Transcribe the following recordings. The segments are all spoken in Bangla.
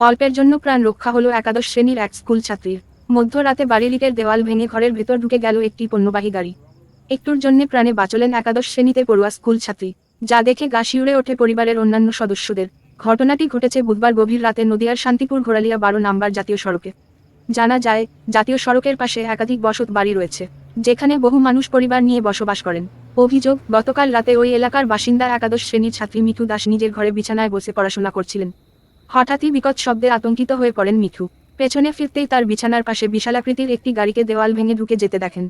অল্পের জন্য প্রাণ রক্ষা হলো একাদশ শ্রেণির এক স্কুল ছাত্রীর। মধ্যরাতে বাড়ির ইটের দেওয়াল ভেঙে ঘরের ভেতর ঢুকে গেল একটি পণ্যবাহী গাড়ি। একটুর জন্যে প্রাণে বাঁচলেন একাদশ শ্রেণীতে পড়ুয়া স্কুল ছাত্রী, যা দেখে গা শিউরে ওঠে পরিবারের অন্যান্য সদস্যদের। ঘটনাটি ঘটেছে বুধবার গভীর রাতে নদিয়ার শান্তিপুর ঘোরালিয়া বারো নাম্বার জাতীয় সড়কে। জানা যায়, জাতীয় সড়কের পাশে একাধিক বসত বাড়ি রয়েছে, যেখানে বহু মানুষ পরিবার নিয়ে বসবাস করেন। অভিযোগ, গতকাল রাতে ওই এলাকার বাসিন্দা একাদশ শ্রেণির ছাত্রী মিঠু দাস নিজের ঘরে বিছানায় বসে পড়াশোনা করছিলেন। হঠাৎই বিকট শব্দে আতঙ্কিত হয়ে পড়েন মিঠু। পেছনে ফিরতেই তার বিছানার পাশে বিশালাকৃতির একটি গাড়িকে দেওয়াল ভেঙে ঢুকে যেতে দেখেন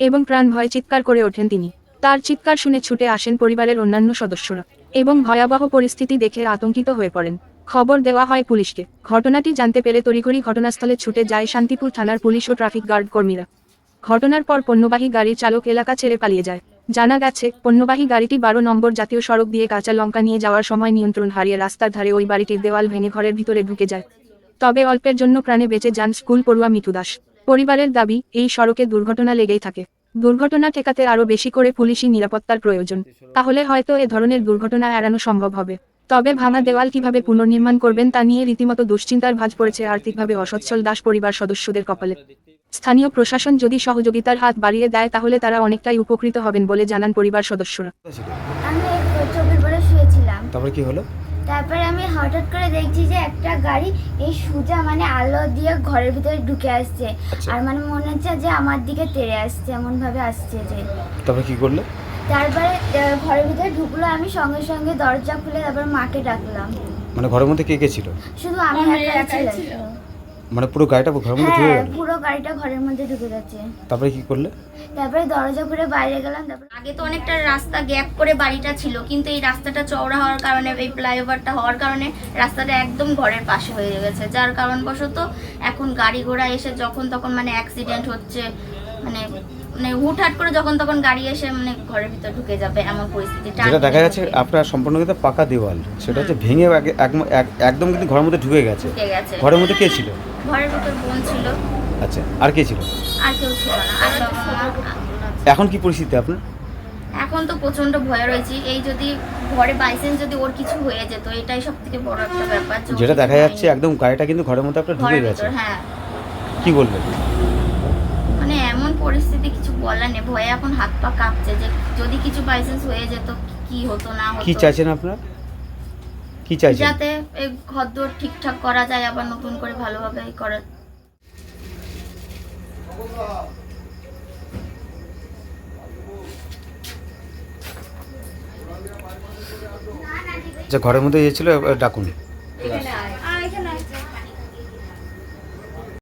এবং প্রাণ ভয়ে চিৎকার করে ওঠেন তিনি। তার চিৎকার শুনে ছুটে আসেন পরিবারের অন্যান্য সদস্যরা এবং ভয়াবহ পরিস্থিতি দেখে আতঙ্কিত হয়ে পড়েন। খবর দেওয়া হয় পুলিশকে। ঘটনাটি জানতে পেরে তড়িঘড়ি ঘটনাস্থলে ছুটে যায় শান্তিপুর থানার পুলিশ ও ট্রাফিক গার্ড কর্মীরা। ঘটনার পর পণ্যবাহী গাড়ির চালক এলাকা ছেড়ে পালিয়ে যায়। জানা গেছে, পণ্যবাহী গাড়িটি বারো নম্বর জাতীয় সড়ক দিয়ে কাঁচা লঙ্কা নিয়ে যাওয়ার সময় নিয়ন্ত্রণ হারিয়ে রাস্তার ধারে ওই বাড়িটির দেওয়াল ভেঙে ঘরের ভিতরে ঢুকে যায়। তবে অল্পের জন্য প্রাণে বেঁচে যান স্কুল পড়ুয়া মিঠু দাস। পরিবারের দাবি, এই সড়কে দুর্ঘটনা লেগেই থাকে। দুর্ঘটনা ঠেকাতে আরও বেশি করে পুলিশি নিরাপত্তার প্রয়োজন। তাহলে হয়তো এ ধরনের দুর্ঘটনা এড়ানো সম্ভব হবে। তবে ভাঙা দেওয়াল কীভাবে পুনর্নির্মাণ করবেন তা নিয়ে রীতিমতো দুশ্চিন্তার ভাঁজ পড়েছে আর্থিকভাবে অসচ্ছল দাস পরিবার সদস্যদের কপালে। স্থানীয় প্রশাসন যদি সহযোগিতার হাত বাড়িয়ে দেয় তাহলে তারা অনেকটাই উপকৃত হবেন বলে জানান পরিবার সদস্যরা। আমি এই চোখের পরে শুয়েছিলাম। তারপরে কি হলো? তারপরে আমি হঠাৎ করে দেখছি যে একটা গাড়ি এই সুজা মানে আলো দিয়ে ঘরের ভিতরে ঢুকে আসছে। আচ্ছা। আর মানে মনে হচ্ছে যে আমার দিকে তেড়ে আসছে এমন ভাবে আসছে যে। তারপরে কি করলে? তারপরে ঘরের ভিতরে ঢুকলো আমি সঙ্গে সঙ্গে দরজা খুলে তারপর মাকে ডাকলাম। মানে ঘরের মধ্যে কে কে ছিল? শুধু আমি একাই ছিলাম। মানে পুরো গাড়িটা ঘরের মধ্যে ঢুকে হ্যাঁ গেল? পুরো গাড়িটা ঘরের মধ্যে ঢুকে যাচ্ছে তারপরে কি করলে? তারপরে দরজা খুলে বাইরে গেলাম তারপর আগে তো অনেকটা রাস্তা গ্যাপ করে বাড়িটা ছিল কিন্তু এই রাস্তাটা চওড়া হওয়ার কারণে এই ফ্লাইওভারটা হওয়ার কারণে রাস্তাটা একদম ঘরের পাশে হয়ে গেছে। যার কারণবশত এখন গাড়ি ঘোড়া এসে যখন তখন মানে অ্যাক্সিডেন্ট হচ্ছে মানে মানে হুটহাট করে যখন তখন গাড়ি এসে মানে ঘরের ভিতর ঢুকে যাবে এমন পরিস্থিতি যেটা দেখা যাচ্ছে আপনার সম্পূর্ণ কিন্তু পাকা দেওয়াল। সেটা হচ্ছে ভেঙে এক- এক- এক- একদম কিন্তু ঘরের মধ্যে ঢুকে গেছে। ঘরের মধ্যে কে ছিল? ঘরের ভিতর বোন ছিল। আচ্ছা আর কে ছিল? আর কেউ ছিল না। আর এখন কি পরিস্থিতি আপনার? এখন তো প্রচণ্ড ভয় রয়েছে। এই যদি ঘরে বাইসেন্স যদি ওর কিছু হয়ে যেত এটাই সব থেকে বড় একটা ব্যাপার। যেটা দেখা যাচ্ছে একদম গাড়িটা কিন্তু ঘরের মধ্যে আপনার ঢুকে গেছে। হ্যাঁ। কি বলবেন? পরিস্থিতি কিছু বলার নেই ভয়ে এখন হাত পা কাঁপছে যে যদি কিছু বাইসেন্স হয়ে যেত কি হতো না হতো? কি চাইছেন আপনার? কি চাইছেন? যাতে এই ঘরদোর ঠিকঠাক করা যায় আবার নতুন করে ভালোভাবে করা। যে ঘরের মধ্যে ছিল এবার ডাকুন।